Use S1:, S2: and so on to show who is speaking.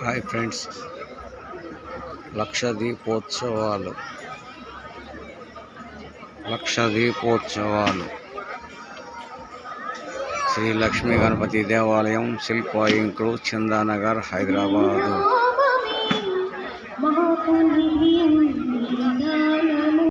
S1: hi friends లక్ష దీపోత్సవాలు లక్ష దీపోత్సవాలు శ్రీ లక్ష్మీ గణపతి దేవాలయం శిల్ప ఇంకుడు చందానగర్ హైదరాబాదు